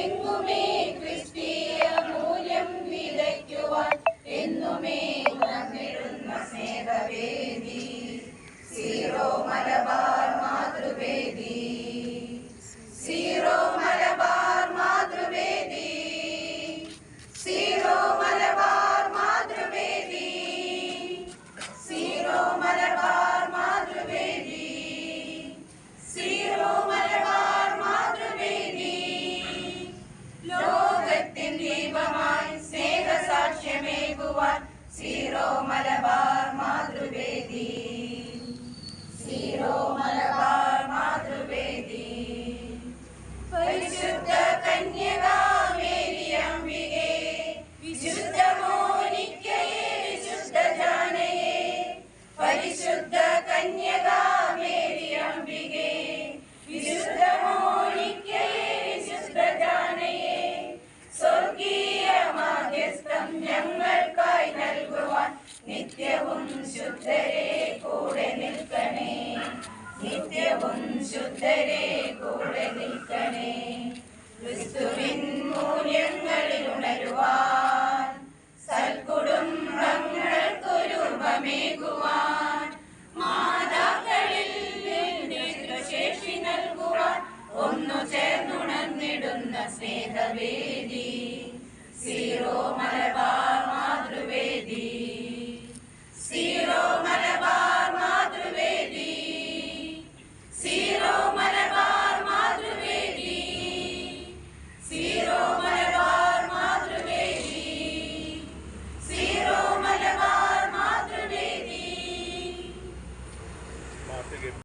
Sing for me. പരിശുദ്ധ കന്യകാമേരിയംബികേ വിശുദ്ധ മോനിക്കയെ വിശുദ്ധ ജാനയെ സ്വർഗീയ മാധ്യസ്ഥം ഞങ്ങൾക്കായി നൽകുവാൻ നിത്യവും ശുദ്ധരെ കൂടെ നിൽക്കണേ. നിത്യവും ശുദ്ധരെ കൂടെ നിൽക്കണേ. ഒന്നു ചേർന്നുണർന്നിടുന്ന സ്നേഹവേദി. സീറോ